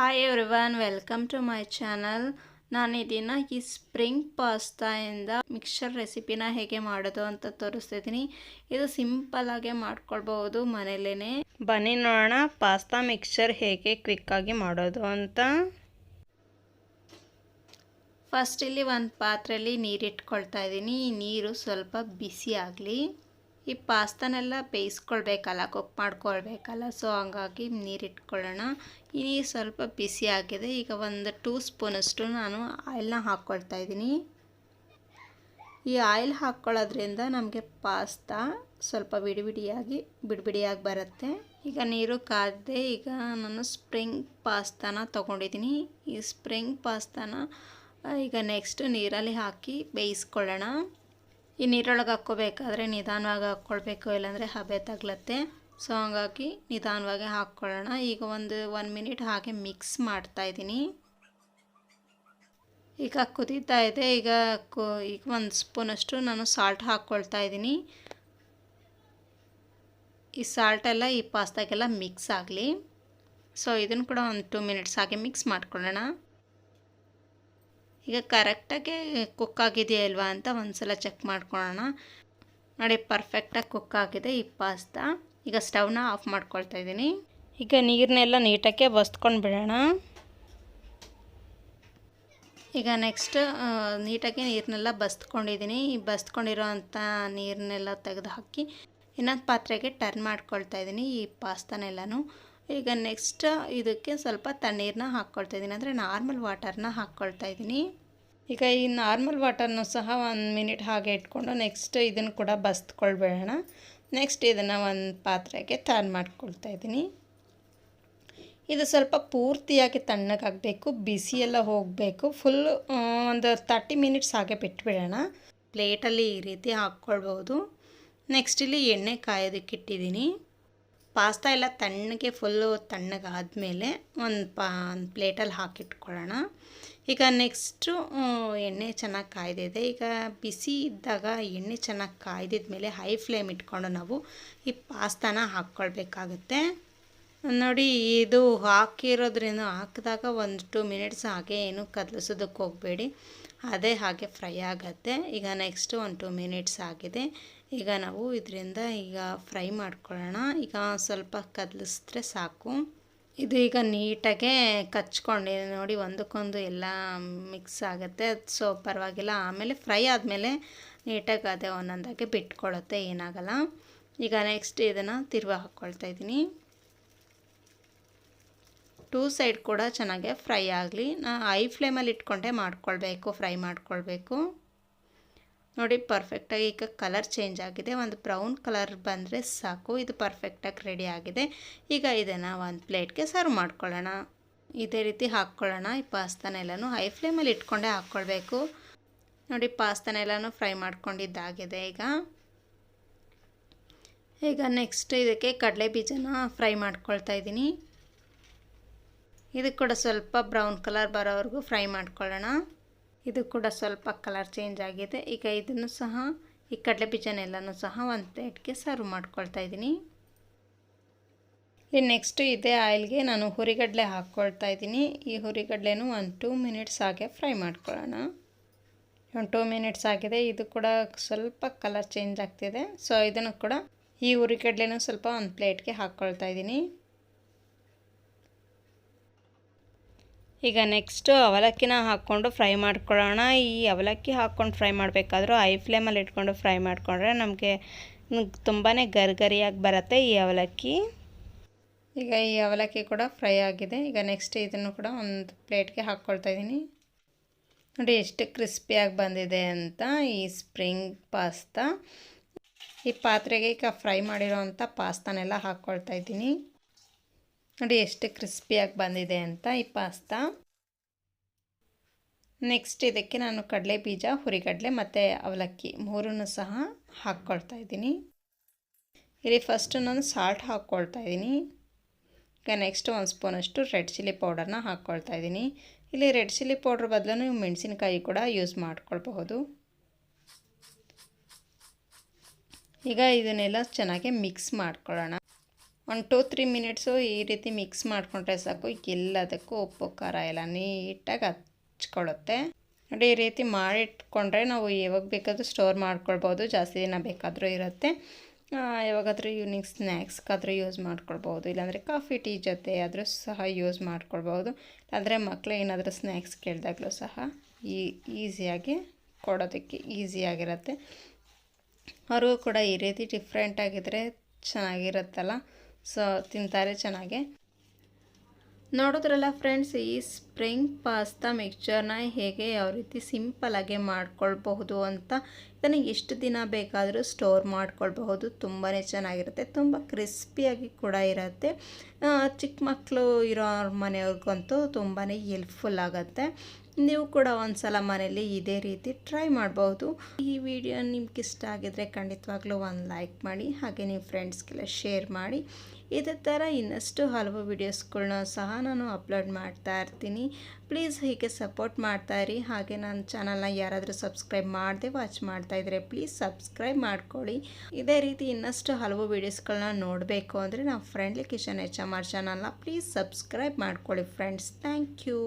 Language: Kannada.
Hi everyone welcome to my channel ನಾನು ಇದನ್ನು ಈ ಸ್ಪ್ರಿಂಗ್ ಪಾಸ್ತಾಯಿಂದ ಮಿಕ್ಸರ್ ರೆಸಿಪಿನ ಹೇಗೆ ಮಾಡೋದು ಅಂತ ತೋರಿಸ್ತಿದ್ದೀನಿ ಇದು ಸಿಂಪಲ್ಲಾಗೆ ಮಾಡ್ಕೊಳ್ಬಹುದು ಮನೇಲೇ ಬನ್ನಿ ನೋಡೋಣ ಪಾಸ್ತಾ ಮಿಕ್ಸರ್ ಹೇಗೆ ಕ್ವಿಕ್ಕಾಗಿ ಮಾಡೋದು ಅಂತ. ಫಸ್ಟ್ ಇಲ್ಲಿ ಒಂದು ಪಾತ್ರೆಯಲ್ಲಿ ನೀರಿಟ್ಕೊಳ್ತಾ ಇದ್ದೀನಿ. ನೀರು ಸ್ವಲ್ಪ ಬಿಸಿ ಆಗಲಿ. ಈ ಪಾಸ್ತಾನೆಲ್ಲ ಬೇಯಿಸ್ಕೊಳ್ಬೇಕಲ್ಲ, ಕುಕ್ ಮಾಡ್ಕೊಳ್ಬೇಕಲ್ಲ ಸೊ ಹಂಗಾಗಿ ನೀರಿಟ್ಕೊಳ್ಳೋಣ ಈ ನೀರು ಸ್ವಲ್ಪ ಬಿಸಿ ಆಗಿದೆ, ಈಗ ಒಂದು ಟೂ ಸ್ಪೂನಷ್ಟು ನಾನು ಆಯಿಲ್ನ ಹಾಕ್ಕೊಳ್ತಾ ಇದ್ದೀನಿ. ಈ ಆಯಿಲ್ ಹಾಕ್ಕೊಳ್ಳೋದ್ರಿಂದ ನಮಗೆ ಪಾಸ್ತಾ ಸ್ವಲ್ಪ ಬಿಡಿಬಿಡಿಯಾಗಿ ಬಿಡಿಬಿಡಿಯಾಗಿ ಬಿಡಿ ಬಿಡಿಯಾಗಿ ಬರುತ್ತೆ. ಈಗ ನೀರು ಕಾದಿದೆ ಈಗ ನಾನು ಸ್ಪ್ರಿಂಗ್ ಪಾಸ್ತಾನ ತೊಗೊಂಡಿದ್ದೀನಿ. ಈ ಸ್ಪ್ರಿಂಗ್ ಪಾಸ್ತಾನ, ಈಗ ನೆಕ್ಸ್ಟ್ ನೀರಲ್ಲಿ ಹಾಕಿ ಬೇಯಿಸ್ಕೊಳ್ಳೋಣ. ಈ ನೀರೊಳಗೆ ಹಾಕ್ಕೋಬೇಕಾದ್ರೆ ನಿಧಾನವಾಗಿ ಹಾಕ್ಕೊಳ್ಬೇಕು, ಇಲ್ಲಾಂದರೆ ಹಬೆ ತಗ್ಲತ್ತೆ. ಸೊ ಹಂಗಾಗಿ ನಿಧಾನವಾಗಿ ಹಾಕ್ಕೊಳ್ಳೋಣ. ಈಗ ಒಂದು ಒನ್ ಮಿನಿಟ್ ಹಾಗೆ ಮಿಕ್ಸ್ ಮಾಡ್ತಾ ಇದ್ದೀನಿ. ಈಗ ಕುದೀತಾ ಇದೆ. ಈಗ ಕು, ಈಗ ಒಂದು ಸ್ಪೂನಷ್ಟು ನಾನು ಸಾಲ್ಟ್ ಹಾಕ್ಕೊಳ್ತಾ ಇದ್ದೀನಿ. ಈ ಸಾಲ್ಟೆಲ್ಲ ಈ ಪಾಸ್ತಾಗೆಲ್ಲ ಮಿಕ್ಸ್ ಆಗಲಿ. ಸೊ ಇದನ್ನು ಕೂಡ ಒಂದು ಟೂ ಮಿನಿಟ್ಸ್ ಹಾಗೆ ಮಿಕ್ಸ್ ಮಾಡ್ಕೊಳ್ಳೋಣ. ಈಗ ಕರೆಕ್ಟಾಗಿ ಕುಕ್ ಆಗಿದೆಯಾ ಇಲ್ವಾ ಅಂತ ಒಂದು ಸಲ ಚೆಕ್ ಮಾಡ್ಕೊಳ್ಳೋಣ. ನೋಡಿ ಪರ್ಫೆಕ್ಟಾಗಿ ಕುಕ್ ಆಗಿದೆ ಈ ಪಾಸ್ತಾ ಈಗ ಸ್ಟವ್ನ ಆಫ್ ಮಾಡ್ಕೊಳ್ತಾ ಇದ್ದೀನಿ. ಈಗ ನೀರನ್ನೆಲ್ಲ ನೀಟಾಗೆ ಬಸ್ಕೊಂಡು ಬಿಡೋಣ. ಈಗ ನೆಕ್ಸ್ಟ್ ನೀಟಾಗಿ ನೀರನ್ನೆಲ್ಲ ಬಸ್ಕೊಂಡಿದ್ದೀನಿ. ಬಸ್ಕೊಂಡಿರೋ ಅಂಥ ನೀರನ್ನೆಲ್ಲ ತೆಗೆದು ಹಾಕಿ ಇನ್ನೊಂದು ಪಾತ್ರೆಗೆ ಟರ್ನ್ ಮಾಡ್ಕೊಳ್ತಾ ಇದ್ದೀನಿ ಈ ಪಾಸ್ತಾನೆಲ್ಲನೂ ಈಗ ನೆಕ್ಸ್ಟ್ ಇದಕ್ಕೆ ಸ್ವಲ್ಪ ತಣ್ಣೀರನ್ನ ಹಾಕ್ಕೊಳ್ತಾ ಇದ್ದೀನಿ. ಅಂದರೆ ನಾರ್ಮಲ್ ವಾಟರ್ನ ಹಾಕ್ಕೊಳ್ತಾ ಇದ್ದೀನಿ. ಈಗ ಈ ನಾರ್ಮಲ್ ವಾಟರ್ನು ಸಹ ಒಂದು ಮಿನಿಟ್ ಹಾಗೆ ಇಟ್ಕೊಂಡು ನೆಕ್ಸ್ಟ್ ಇದನ್ನು ಕೂಡ ಬಸ್ತ್ಕೊಳ್ಬೇಡೋಣ. ನೆಕ್ಸ್ಟ್ ಇದನ್ನು ಒಂದು ಪಾತ್ರೆಗೆ ಟರ್ನ್ ಮಾಡ್ಕೊಳ್ತಾ ಇದ್ದೀನಿ. ಇದು ಸ್ವಲ್ಪ ಪೂರ್ತಿಯಾಗಿ ತಣ್ಣಗಾಗಬೇಕು, ಬಿಸಿ ಎಲ್ಲ ಹೋಗಬೇಕು. ಫುಲ್ ಒಂದು ತರ್ಟಿ ಮಿನಿಟ್ಸ್ ಹಾಗೆ ಬಿಟ್ಬಿಡೋಣ. ಪ್ಲೇಟಲ್ಲಿ ಈ ರೀತಿ ಹಾಕ್ಕೊಳ್ಬೋದು. ನೆಕ್ಸ್ಟ್ ಇಲ್ಲಿ ಎಣ್ಣೆ ಕಾಯೋದಕ್ಕೆ ಇಟ್ಟಿದ್ದೀನಿ. ಪಾಸ್ತಾ ಎಲ್ಲ ತಣ್ಣಗೆ ಫುಲ್ಲು ತಣ್ಣಗಾದಮೇಲೆ ಒಂದು ಪಾ, ಒಂದು ಪ್ಲೇಟಲ್ಲಿ ಹಾಕಿಟ್ಕೊಳ್ಳೋಣ. ಈಗ ನೆಕ್ಸ್ಟು ಎಣ್ಣೆ ಚೆನ್ನಾಗಿ ಕಾಯ್ದಿದೆ. ಈಗ ಬಿಸಿ ಇದ್ದಾಗ ಎಣ್ಣೆ ಚೆನ್ನಾಗಿ ಕಾಯ್ದಿದ ಮೇಲೆ ಹೈ ಫ್ಲೇಮ್ ಇಟ್ಕೊಂಡು ನಾವು ಈ ಪಾಸ್ತಾನ ಹಾಕ್ಕೊಳ್ಬೇಕಾಗುತ್ತೆ. ನೋಡಿ, ಇದು ಹಾಕಿರೋದ್ರಿಂದ ಹಾಕಿದಾಗ ಒಂದು ಟು ಮಿನಿಟ್ಸ್ ಹಾಗೆ ಏನು ಕದಲಿಸೋದಕ್ಕೆ ಹೋಗಬೇಡಿ. ಅದೇ ಹಾಗೆ ಫ್ರೈ ಆಗುತ್ತೆ. ಈಗ ನೆಕ್ಸ್ಟು ಒಂದು ಟು ಮಿನಿಟ್ಸ್ ಆಗಿದೆ. ಈಗ ನಾವು ಇದರಿಂದ ಈಗ ಫ್ರೈ ಮಾಡ್ಕೊಳ್ಳೋಣ. ಈಗ ಸ್ವಲ್ಪ ಕದಲಿಸಿದ್ರೆ ಸಾಕು. ಇದು ಈಗ ನೀಟಾಗೆ ಕಚ್ಕೊಂಡಿದೆ ನೋಡಿ, ಒಂದಕ್ಕೊಂದು ಎಲ್ಲ ಮಿಕ್ಸ್ ಆಗುತ್ತೆ. ಸೊ, ಪರವಾಗಿಲ್ಲ. ಆಮೇಲೆ ಫ್ರೈ ಆದಮೇಲೆ ನೀಟಾಗಿ ಅದೇ ಒಂದೊಂದಾಗೆ ಬಿಟ್ಕೊಳ್ಳುತ್ತೆ. ಏನಾಗಲ್ಲ. ಈಗ ನೆಕ್ಸ್ಟ್ ಇದನ್ನು ತಿರುವ ಹಾಕ್ಕೊಳ್ತಾ ಇದ್ದೀನಿ. ಟೂ ಸೈಡ್ ಕೂಡ ಚೆನ್ನಾಗೆ ಫ್ರೈ ಆಗಲಿ. ನಾ ಐ ಫ್ಲೇಮಲ್ಲಿ ಇಟ್ಕೊಂಡೆ ಮಾಡ್ಕೊಳ್ಬೇಕು, ಫ್ರೈ ಮಾಡ್ಕೊಳ್ಬೇಕು. ನೋಡಿ ಪರ್ಫೆಕ್ಟಾಗಿ ಈಗ ಕಲರ್ ಚೇಂಜ್ ಆಗಿದೆ. ಒಂದು ಬ್ರೌನ್ ಕಲರ್ ಬಂದರೆ ಸಾಕು. ಇದು ಪರ್ಫೆಕ್ಟಾಗಿ ರೆಡಿ ಆಗಿದೆ. ಈಗ ಇದನ್ನು ಒಂದು ಪ್ಲೇಟ್ಗೆ ಸರ್ವ್ ಮಾಡ್ಕೊಳ್ಳೋಣ. ಇದೇ ರೀತಿ ಹಾಕ್ಕೊಳ್ಳೋಣ. ಈ ಪಾಸ್ತಾನೆಲ್ಲನೂ ಹೈ ಫ್ಲೇಮಲ್ಲಿ ಇಟ್ಕೊಂಡೆ ಹಾಕ್ಕೊಳ್ಬೇಕು. ನೋಡಿ ಪಾಸ್ತಾನೆಲ್ಲನೂ ಫ್ರೈ ಮಾಡ್ಕೊಂಡಿದ್ದಾಗಿದೆ ಈಗ. ಈಗ ನೆಕ್ಸ್ಟ್ ಇದಕ್ಕೆ ಕಡಲೆ ಬೀಜನ ಫ್ರೈ ಮಾಡ್ಕೊಳ್ತಾ ಇದ್ದೀನಿ. ಇದಕ್ಕೆ ಕೂಡ ಸ್ವಲ್ಪ ಬ್ರೌನ್ ಕಲರ್ ಬರೋವರೆಗೂ ಫ್ರೈ ಮಾಡ್ಕೊಳ್ಳೋಣ. ಇದು ಕೂಡ ಸ್ವಲ್ಪ ಕಲರ್ ಚೇಂಜ್ ಆಗಿದೆ. ಈಗ ಇದನ್ನು ಸಹ, ಈ ಕಡಲೆ ಬೀಜನೆಲ್ಲನೂ ಸಹ ಒಂದು ಪ್ಲೇಟ್ಗೆ ಸರ್ವ್ ಮಾಡ್ಕೊಳ್ತಾ ಇದ್ದೀನಿ. ಈ ನೆಕ್ಸ್ಟು ಇದೇ ಆಯಿಲ್ಗೆ ನಾನು ಹುರಿಗಡಲೆ ಹಾಕ್ಕೊಳ್ತಾ ಇದ್ದೀನಿ. ಈ ಹುರಿಗಡಲೆನೂ ಒಂದು ಟೂ ಮಿನಿಟ್ಸ್ ಹಾಗೆ ಫ್ರೈ ಮಾಡ್ಕೊಳ್ಳೋಣ. ಒಂದು ಟೂ ಮಿನಿಟ್ಸ್ ಆಗಿದೆ. ಇದು ಕೂಡ ಸ್ವಲ್ಪ ಕಲರ್ ಚೇಂಜ್ ಆಗ್ತಿದೆ. ಸೊ ಇದನ್ನು ಕೂಡ ಈ ಹುರಿಗಡಲೆನೂ ಸ್ವಲ್ಪ ಒಂದು ಪ್ಲೇಟ್ಗೆ ಹಾಕ್ಕೊಳ್ತಾ ಇದ್ದೀನಿ. ಈಗ ನೆಕ್ಸ್ಟು ಅವಲಕ್ಕಿನ ಹಾಕ್ಕೊಂಡು ಫ್ರೈ ಮಾಡ್ಕೊಳ್ಳೋಣ. ಈ ಅವಲಕ್ಕಿ ಹಾಕ್ಕೊಂಡು ಫ್ರೈ ಮಾಡಬೇಕಾದ್ರೂ ಐ ಫ್ಲೇಮಲ್ಲಿ ಇಟ್ಕೊಂಡು ಫ್ರೈ ಮಾಡಿಕೊಂಡ್ರೆ ನಮಗೆ ತುಂಬಾ ಗರಿಗರಿಯಾಗಿ ಬರುತ್ತೆ ಈ ಅವಲಕ್ಕಿ. ಈಗ ಈ ಅವಲಕ್ಕಿ ಕೂಡ ಫ್ರೈ ಆಗಿದೆ. ಈಗ ನೆಕ್ಸ್ಟ್ ಇದನ್ನು ಕೂಡ ಒಂದು ಪ್ಲೇಟ್ಗೆ ಹಾಕ್ಕೊಳ್ತಾ ಇದ್ದೀನಿ. ನೋಡಿ ಎಷ್ಟು ಕ್ರಿಸ್ಪಿಯಾಗಿ ಬಂದಿದೆ ಅಂತ ಈ ಸ್ಪ್ರಿಂಗ್ ಪಾಸ್ತಾ ಈ ಪಾತ್ರೆಗೆ ಈಗ ಫ್ರೈ ಮಾಡಿರೋ ಅಂಥ ಪಾಸ್ತಾನೆಲ್ಲ ಹಾಕ್ಕೊಳ್ತಾ ಇದ್ದೀನಿ. ನೋಡಿ ಎಷ್ಟು ಕ್ರಿಸ್ಪಿಯಾಗಿ ಬಂದಿದೆ ಅಂತ ಈ ಪಾಸ್ತಾ. ನೆಕ್ಸ್ಟ್ ಇದಕ್ಕೆ ನಾನು ಕಡಲೆ ಬೀಜ, ಹುರಿಗಡಲೆ ಮತ್ತು ಅವಲಕ್ಕಿ ಮೂರನ್ನು ಸಹ ಹಾಕ್ಕೊಳ್ತಾ ಇದ್ದೀನಿ. ಇಲ್ಲಿ ಫಸ್ಟು ನಾನು ಸಾಲ್ಟ್ ಹಾಕ್ಕೊಳ್ತಾ ಇದ್ದೀನಿ. ಈಗ ನೆಕ್ಸ್ಟ್ ಒಂದು ಸ್ಪೂನಷ್ಟು ರೆಡ್ ಚಿಲ್ಲಿ ಪೌಡರ್ನ ಹಾಕ್ಕೊಳ್ತಾ ಇದ್ದೀನಿ. ಇಲ್ಲಿ ರೆಡ್ ಚಿಲ್ಲಿ ಪೌಡ್ರ್ ಬದಲು ನೀವು ಮೆಣಸಿನ್ಕಾಯಿ ಕೂಡ ಯೂಸ್ ಮಾಡ್ಕೊಳ್ಬಹುದು. ಈಗ ಇದನ್ನೆಲ್ಲ ಚೆನ್ನಾಗಿ ಮಿಕ್ಸ್ ಮಾಡ್ಕೊಳ್ಳೋಣ. ಒಂದು ಟೂ ತ್ರೀ ಮಿನಿಟ್ಸು ಈ ರೀತಿ ಮಿಕ್ಸ್ ಮಾಡಿಕೊಂಡ್ರೆ ಸಾಕು. ಎಲ್ಲದಕ್ಕೂ ಉಪ್ಪು, ಖಾರ ಎಲ್ಲ ನೀಟಾಗಿ ಹಚ್ಕೊಳ್ಳುತ್ತೆ. ನೋಡಿ, ಈ ರೀತಿ ಮಾಡಿಟ್ಕೊಂಡ್ರೆ ನಾವು ಯಾವಾಗ ಬೇಕಾದರೂ ಸ್ಟೋರ್ ಮಾಡ್ಕೊಳ್ಬೋದು. ಜಾಸ್ತಿ ದಿನ ಬೇಕಾದರೂ ಇರುತ್ತೆ. ಯಾವಾಗಾದರೂ ಈವ್ನಿಂಗ್ ಸ್ನ್ಯಾಕ್ಸ್ಗಾದರೂ ಯೂಸ್ ಮಾಡ್ಕೊಳ್ಬೋದು. ಇಲ್ಲಾಂದರೆ ಕಾಫಿ ಟೀ ಜೊತೆ ಆದರೂ ಸಹ ಯೂಸ್ ಮಾಡ್ಕೊಳ್ಬೋದು. ಇಲ್ಲಾಂದರೆ ಮಕ್ಕಳು ಏನಾದರೂ ಸ್ನ್ಯಾಕ್ಸ್ ಕೇಳಿದಾಗಲೂ ಸಹ ಈ ಈಸಿಯಾಗಿ ಕೊಡೋದಕ್ಕೆ ಈಸಿಯಾಗಿರುತ್ತೆ ಅವ್ರಿಗೂ ಕೂಡ ಈ ರೀತಿ ಡಿಫ್ರೆಂಟ್ ಆಗಿದ್ರೆ ಚೆನ್ನಾಗಿರುತ್ತಲ್ಲ. ಸೊ ತಿಂತಾರೆ ಚೆನ್ನಾಗೆ. ನೋಡಿದ್ರಲ್ಲ ಫ್ರೆಂಡ್ಸ್ ಈ ಸ್ಪ್ರಿಂಗ್ ಪಾಸ್ತಾ ಮಿಕ್ಸ್ಚರ್ನ ಹೇಗೆ ಯಾವ ರೀತಿ ಸಿಂಪಲಾಗಿ ಮಾಡ್ಕೊಳ್ಬಹುದು ಅಂತ ಇದನ್ನು ಎಷ್ಟು ದಿನ ಬೇಕಾದರೂ ಸ್ಟೋರ್ ಮಾಡ್ಕೊಳ್ಬಹುದು. ತುಂಬಾ ಚೆನ್ನಾಗಿರುತ್ತೆ. ತುಂಬ ಕ್ರಿಸ್ಪಿಯಾಗಿ ಕೂಡ ಇರುತ್ತೆ. ಚಿಕ್ಕ ಮಕ್ಕಳು ಇರೋ ಮನೆಯವ್ರಿಗಂತೂ ತುಂಬಾ ಹೆಲ್ಪ್ಫುಲ್ ಆಗುತ್ತೆ. ನೀವು ಕೂಡ ಒಂದ್ಸಲ ಮನೇಲಿ ಇದೇ ರೀತಿ ಟ್ರೈ ಮಾಡಬಹುದು ಈ ವಿಡಿಯೋ ನಿಮ್ಗೆ ಇಷ್ಟ ಆಗಿದ್ರೆ ಖಂಡಿತವಾಗ್ಲೂ ಒಂದು ಲೈಕ್ ಮಾಡಿ, ಹಾಗೆ ನಿಮ್ಮ ಫ್ರೆಂಡ್ಸ್ಗೆಲ್ಲ ಶೇರ್ ಮಾಡಿ. ಇದೇ ಥರ ಇನ್ನಷ್ಟು ಹಲವು ವಿಡಿಯೋಸ್ಗಳನ್ನ ಸಹ ನಾನು ಅಪ್ಲೋಡ್ ಮಾಡ್ತಾ ಇರ್ತೀನಿ. ಪ್ಲೀಸ್ ಹೀಗೆ ಸಪೋರ್ಟ್ ಮಾಡ್ತಾ ಇರಿ. ಹಾಗೆ ನನ್ನ ಚಾನಲ್ನ ಯಾರಾದರೂ ಸಬ್ಸ್ಕ್ರೈಬ್ ಮಾಡದೆ ವಾಚ್ ಮಾಡ್ತಾ ಇದ್ದರೆ ಪ್ಲೀಸ್ ಸಬ್ಸ್ಕ್ರೈಬ್ ಮಾಡ್ಕೊಳ್ಳಿ. ಇದೇ ರೀತಿ ಇನ್ನಷ್ಟು ಹಲವು ವೀಡಿಯೋಸ್ಗಳನ್ನ ನೋಡಬೇಕು ಅಂದರೆ ನಾವು friendly Kishan H M R ಚಾನಲ್ನ ಪ್ಲೀಸ್ ಸಬ್ಸ್ಕ್ರೈಬ್ ಮಾಡ್ಕೊಳ್ಳಿ ಫ್ರೆಂಡ್ಸ್ ಥ್ಯಾಂಕ್ ಯು